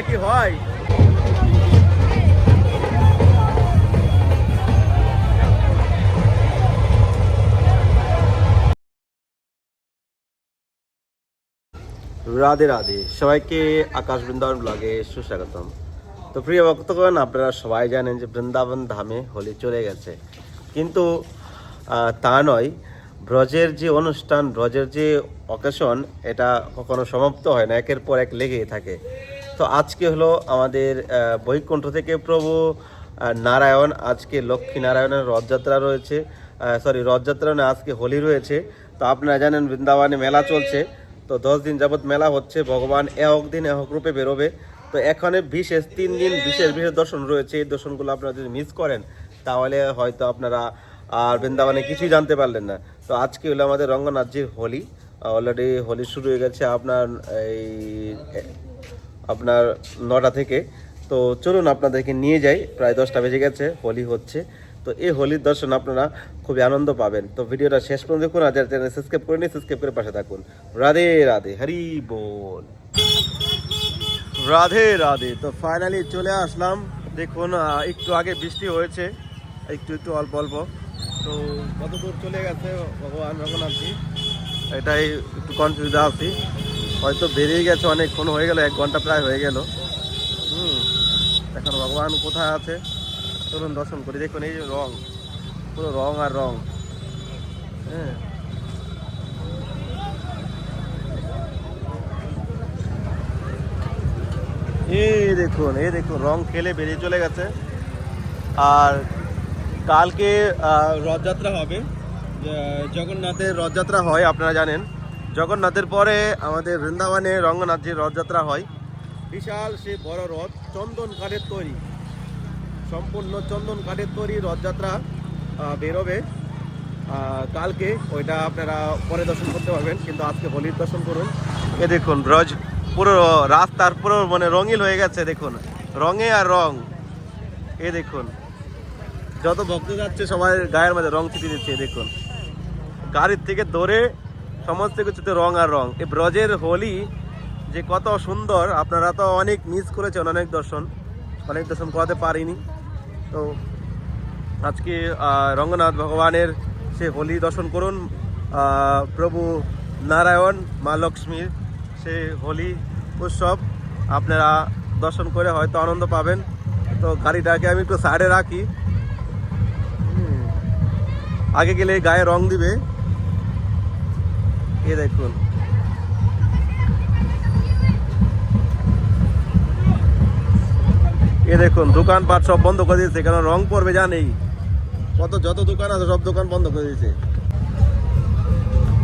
এটা কি হয়? রাধে রাধে, সবাইকে আকাশ বৃন্দাবন ব্লগে সুস্বাগতম। তো প্রিয় ভক্তগণ, আপনারা সবাই জানেন যে বৃন্দাবন ধামে হোলি চলে গেছে। কিন্তু তা নয়, ব্রজের যে অনুষ্ঠান, ব্রজের যে অকেশন এটা কখনো সমাপ্ত হয় না। একের পর এক লেগেই থাকে। তো আজকে হলো আমাদের আহ, বৈকুণ্ঠ থেকে প্রভু নারায়ণ আজকে লক্ষ্মী নারায়ণের রথযাত্রা রয়েছে। সরি রথযাত্রা না আজকে হোলি রয়েছে। তো আপনারা জানেন বৃন্দাবনে মেলা চলছে। তো দশ দিন যাবৎ মেলা হচ্ছে। ভগবান এক দিন এক রূপে বেরোবে। তো এখানে বিশেষ তিন দিন বিশেষ বিশেষ দর্শন রয়েছে। এই দর্শনগুলো আপনারা যদি মিস করেন তাহলে হয়তো আপনারা আর বৃন্দাবনে কিছুই জানতে পারলেন না। তো আজকে হলো আমাদের রঙ্গনাথজির হোলি। অলরেডি হোলি শুরু হয়ে গেছে। আপনার এই আপনার নটা থেকে। তো চলুন আপনাদেরকে নিয়ে যাই। প্রায় দশটা বেজে গেছে, হোলি হচ্ছে। তো এই হোলির দর্শন আপনারা খুবই আনন্দ পাবেন। তো ভিডিওটা শেষ পর্যন্ত দেখুন আর যারা চ্যানেল সাবস্ক্রাইব করে নিন সাবস্ক্রাইব করে পাশে থাকুন। রাধে রাধে, হরি বল। রাধে রাধে। তো ফাইনালি চলে আসলাম। দেখুন একটু আগে বৃষ্টি হয়েছে। একটু একটু অল্প অল্প। তো কত দূর চলে গেছে ভগবান, রঘুনাথজি? এটাই একটু কনফিউজ আছি। হয়তো বেরিয়ে গেছে অনেকক্ষণ, হয়ে গেল, এক ঘণ্টা প্রায় হয়ে গেল। হুম, এখন ভগবান কোথায় আছে? চলুন দর্শন করি। দেখুন, এই যে রং, পুরো রং আর রং। হ্যাঁ। এই দেখুন এই দেখুন, রং খেলে বেরিয়ে চলে গেছে। আর কালকে রথযাত্রা হবে। জগন্নাথের রথযাত্রা হয়, আপনারা জানেন। জগন্নাথের পরে আমাদের বৃন্দাবনে রঙ্গনাথজির রথযাত্রা হয়। বিশাল সে বড় রথ, চন্দন কাঠের তৈরি। সম্পূর্ণ চন্দন কাঠের তৈরি রথযাত্রা বেরোবে। কালকে ওইটা আপনারা পরে দর্শন করতে পারবেন, কিন্তু আজকে হোলির দর্শন করুন। এ দেখুন ব্রজ পুরো রাস্তার পুরো মানে রঙিল হয়ে গেছে, দেখুন। রঙে আর রং। এ দেখুন, যত ভক্ত যাচ্ছে সবাই গায়ের মধ্যে রং ছিটিয়ে দিচ্ছে দেখুন। গাড়ির থেকে দৌড়ে সমস্ত কিছুতে রং আর রং। এই ব্রজের হোলি যে কত সুন্দর, আপনারা তো অনেক মিস করেছেন অনেক দর্শন। অনেক দর্শন করাতে পারিনি। তো আজকে রঙ্গনাথ ভগবানের সে হোলি দর্শন করুন। প্রভু নারায়ণ, মা লক্ষ্মীর সে হোলি উৎসব। আপনারা দর্শন করে হয়তো আনন্দ পাবেন। তো গাড়িটাকে আমি একটু সাইডে রাখি। আগে গেলে গায়ে রং দিবে। এ দেখুন। এ দেখুন, দোকানপাট সব বন্ধ করে দিয়েছে কারণ রং পড়বে জানেই। কত যত দোকান আছে, সব দোকান বন্ধ করে দিয়েছে।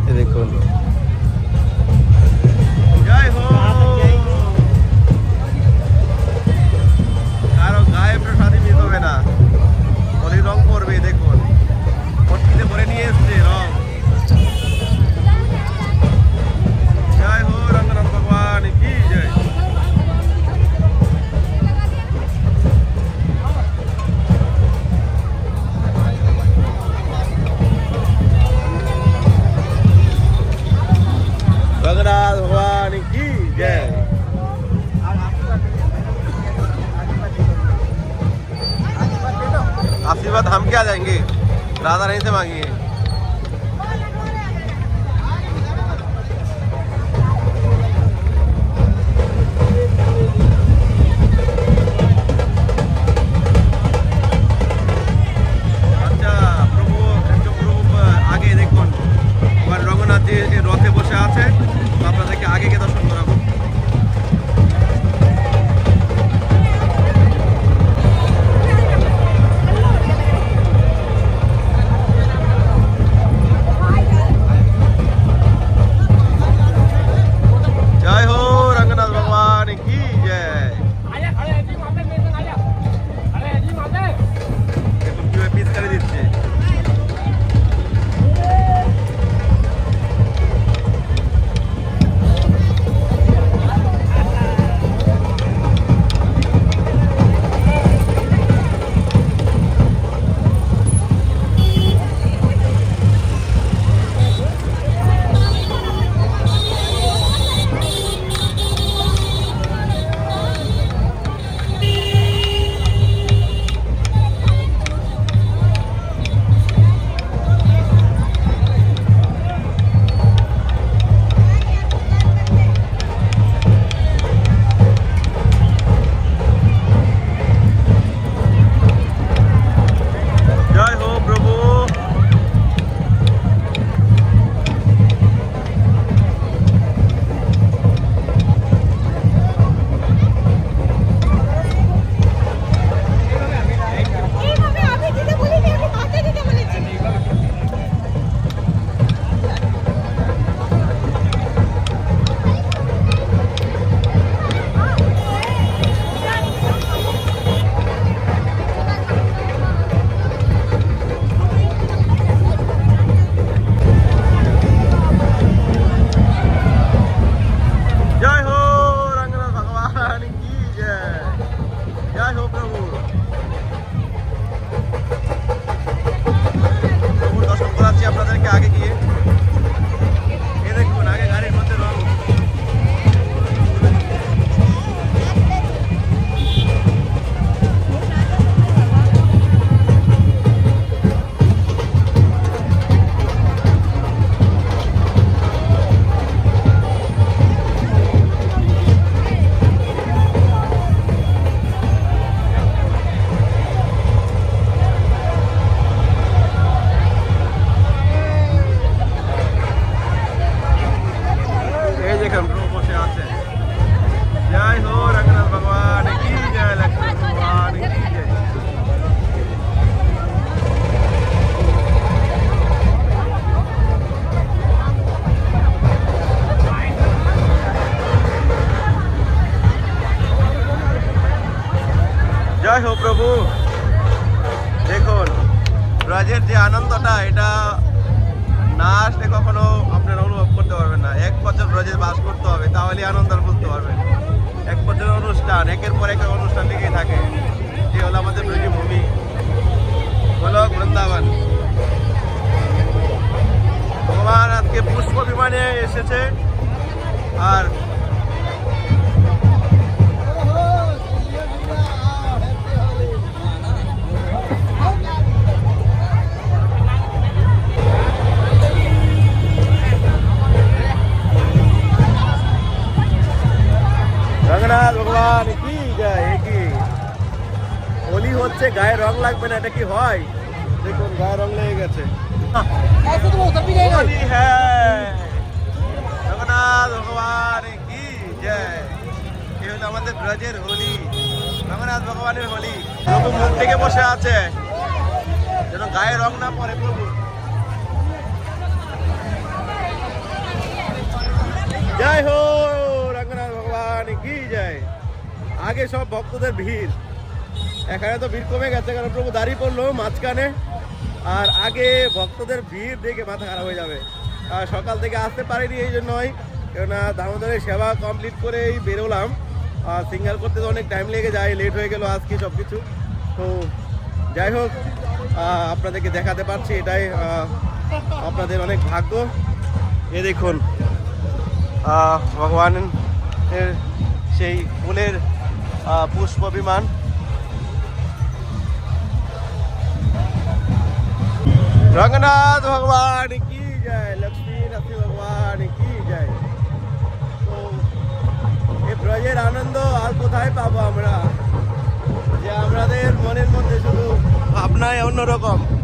এ দেখুন। রং পড়বে, দেখুন। পটকিতে ভরে নিয়ে এসেছে। আর কি হচ্ছে গায়ে রং লাগবে না এটা কি হয়? ব্রজের হোলি, রঘুনাথ ভগবানের হোলি। প্রভু মুখ থেকে বসে আছে, যেন গায়ে রং না পড়ে প্রভু। জয় হো রঙ্গনাথ ভগবান, কি জয়। আগে সব ভক্তদের ভিড়। এখানে তো ভিড় কমে গেছে, কারণ প্রভু দাঁড়িয়ে পড়ল মাঝখানে। আর আগে ভক্তদের ভিড় দেখে মাথা খারাপ হয়ে যাবে। সকাল থেকে আসতে পারিনি, এই জন্যই। কেননা দামোদরের সেবা কমপ্লিট করেই বেরোলাম। সিঙ্গার করতে তো অনেক টাইম লেগে যায় লেট হয়ে গেল আজকে সব কিছু তো যাই হোক আপনাদেরকে দেখাতে পারছি, এটাই আপনাদের অনেক ভাগ্য। এ দেখুন ভগবান সেই ফুলের পুষ্প বিমান। রঙ্গনাথ ভগবান, কি এই আনন্দ আর কোথায় পাবো আমরা? যে আমাদের মনের মধ্যে শুধু ভাবনায় অন্যরকম।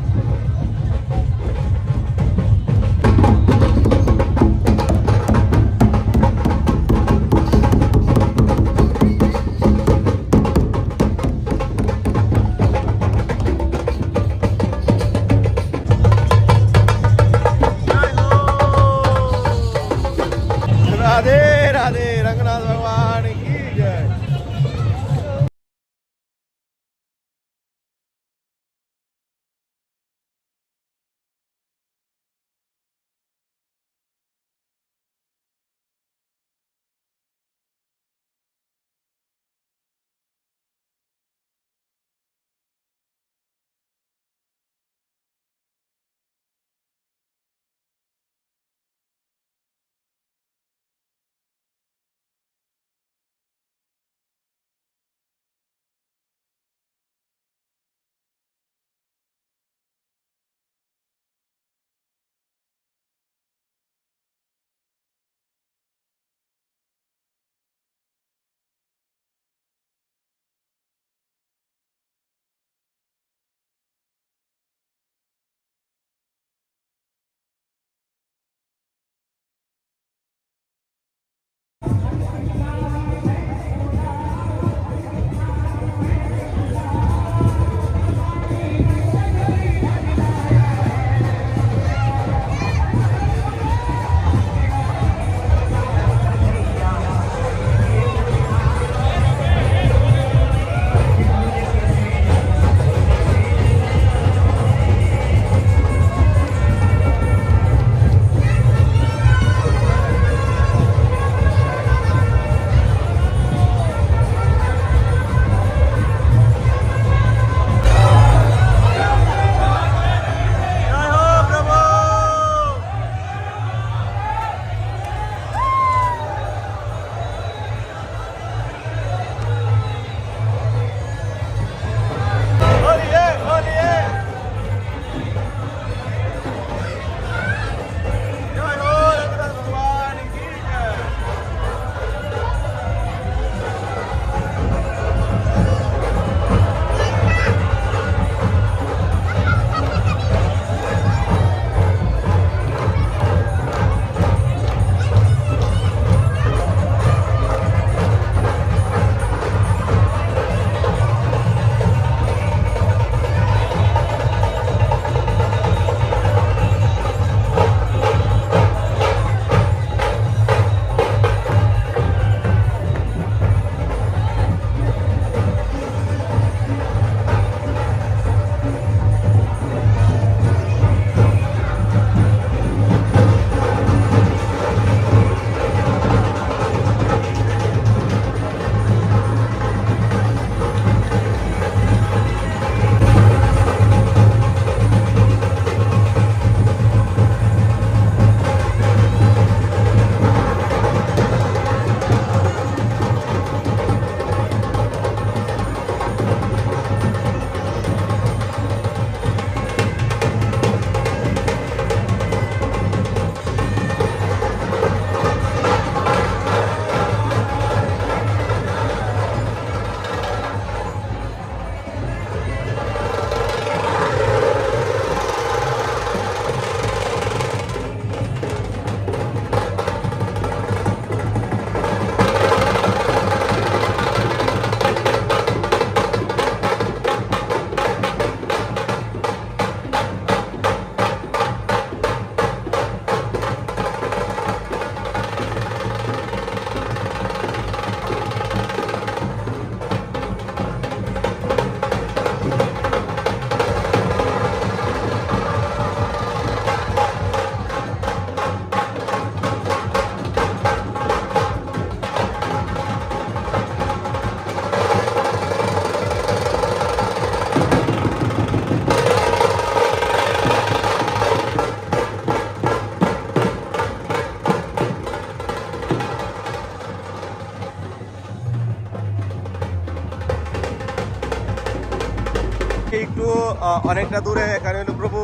অনেকটা দূরে, এখানে প্রভু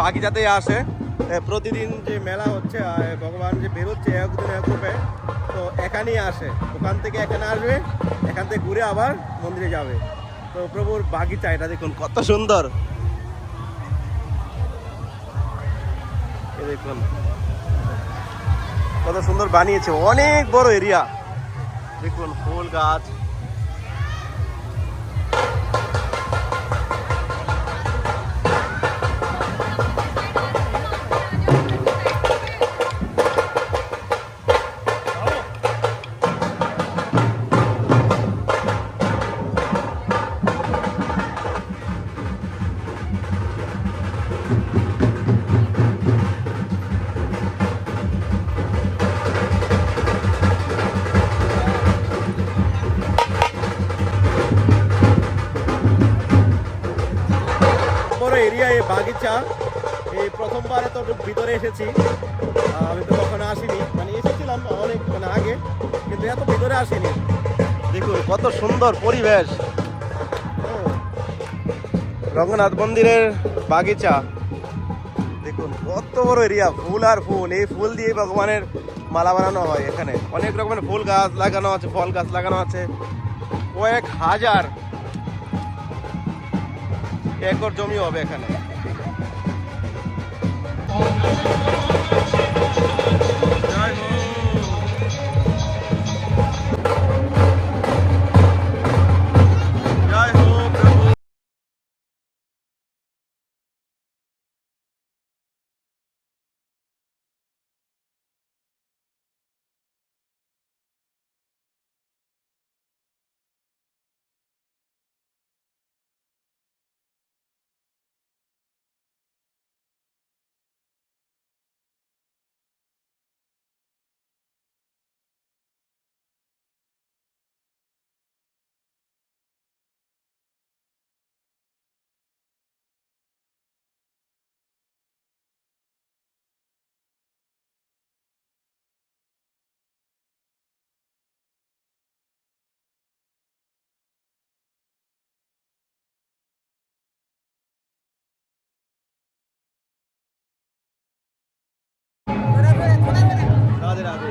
বাগিচাতেই আসে। প্রতিদিন যে মেলা হচ্ছে ভগবান যে বেরোচ্ছে একদিন এক রূপে তো এখানেই আসে। ওখান থেকে এখানে আসবে, এখান থেকে ঘুরে আবার মন্দিরে যাবে। তো প্রভুর বাগিচা এটা দেখুন, কত সুন্দর। দেখুন, কত সুন্দর বানিয়েছে, অনেক বড় এরিয়া। দেখুন, ফুল গাছ। ভিতরে এসেছি। আমি তো কখনো আসিনি। মানে এসেছিলাম অনেক মানে আগে, কিন্তু এত ভিতরে আসিনি। দেখুন, কত সুন্দর পরিবেশ। রঙ্গনাথ মন্দিরের বাগিচা। দেখুন, কত বড় এরিয়া ফুল আর ফুল। এই ফুল দিয়ে ভগবানের মালা বানানো হয় এখানে। অনেক রকমের ফুল গাছ লাগানো আছে, ফল গাছ লাগানো আছে। কয়েক হাজার একর জমি হবে এখানে। Thank you. Radhe Radhe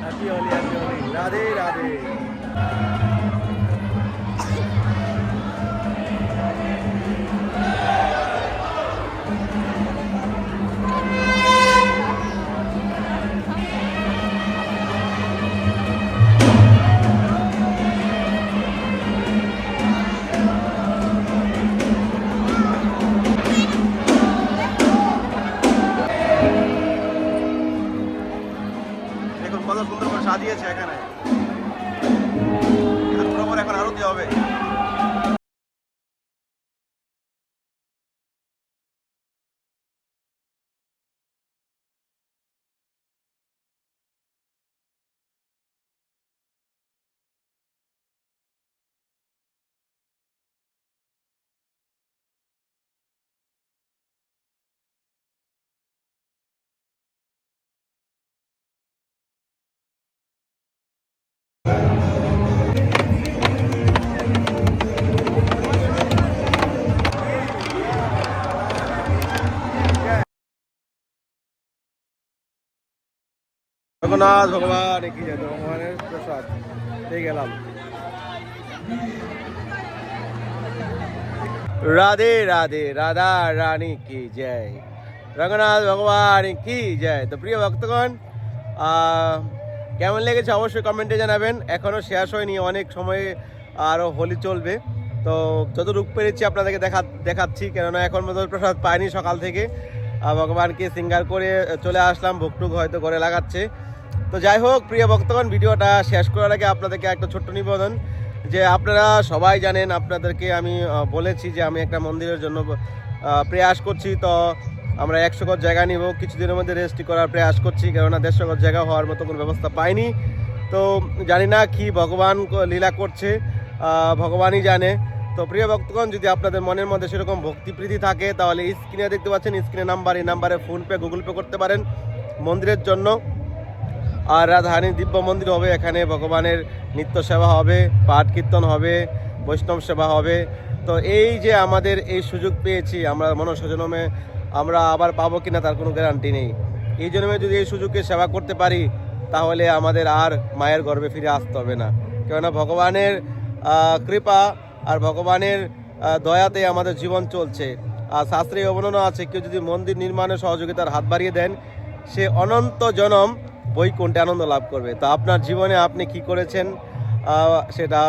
happy Holi happy Holi Radhe Radhe Jagannath ভগবান কি যায় ভগবানের প্রসাদ, পেয়ে গেলাম। রাধে রাধে, রাধা রানী কি জয়। রঙ্গনাথ ভগবান কি জয়। তো প্রিয় ভক্তগণ কেমন লেগেছে অবশ্যই কমেন্টে জানাবেন। এখনও শেষ হয়নি, অনেক সময় আরও হোলি চলবে। তো যতটুকু পেরেছি আপনাদেরকে দেখা দেখাচ্ছি, কেননা এখন মতো প্রসাদ পাইনি সকাল থেকে। ভগবানকে সিঙ্গার করে চলে আসলাম ভোগটুক হয়তো ঘরে লাগাচ্ছে। তো যাই হোক, প্রিয় ভক্তগণ, ভিডিওটা শেষ করার আগে আপনাদেরকে একটা ছোট্ট নিবেদন, যে আপনারা সবাই জানেন, আপনাদেরকে আমি বলেছি যে আমি একটা মন্দিরের জন্য প্রয়াস করছি। তো আমরা একশো গজ জায়গা নিব, কিছুদিনের মধ্যে রেজিস্ট্রি করার প্রয়াস করছি, কেননা দেড়শো গজ জায়গা হওয়ার মতো কোনো ব্যবস্থা পাইনি। তো জানি না কি ভগবান লীলা করছে ভগবানই জানে। তো প্রিয় ভক্তগণ, যদি আপনাদের মনের মধ্যে সেরকম ভক্তিপ্রীতি থাকে, তাহলে স্ক্রিনে দেখতে পাচ্ছেন স্ক্রিনে নাম্বার এই নাম্বারে ফোনপে গুগল পে করতে পারেন মন্দিরের জন্য। আর রাধারানী দিব্য মন্দির হবে এখানে, ভগবানের নিত্য সেবা হবে, পাঠ কীর্তন হবে, বৈষ্ণব সেবা হবে। তো এই যে আমাদের এই সুযোগ পেয়েছি, আমরা মনসজনমে আমরা আবার পাবো কিনা তার কোনো গ্যারান্টি নেই। এই জন্যে যদি এই সুযোগকে সেবা করতে পারি, তাহলে আমাদের আর মায়ের গর্ভে ফিরে আসতে হবে না। কেননা ভগবানের কৃপা আর ভগবানের দয়াতে আমাদের জীবন চলছে। আর শাস্ত্রে অবর্ণনা আছে, কেউ যদি মন্দির নির্মাণে সহযোগিতার হাত বাড়িয়ে দেন, সে অনন্ত জনম বৈকুণ্ঠে আনন্দ লাভ করবে। তো আপনার জীবনে আপনি কি করেছেন সেটা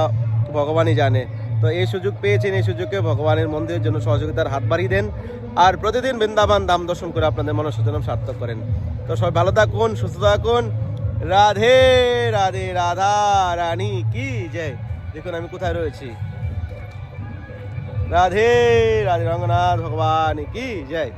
ভগবানই জানে। তো এই সুযোগ পেয়েছেন, এই সুযোগে ভগবানের মন্দিরের জন্য সহযোগিতার হাত বাড়িয়ে দেন। আর প্রতিদিন বৃন্দাবন দাম দর্শন করে আপনাদের মনসজনম সার্থক করেন। তো সবাই ভালো থাকুন, সুস্থ থাকুন। রাধে রাধে, রাধা, রানী, কি জয়। দেখুন আমি কোথায় রয়েছি। রাধে রাধে রঙ্গনাথ ভগবান কি জয়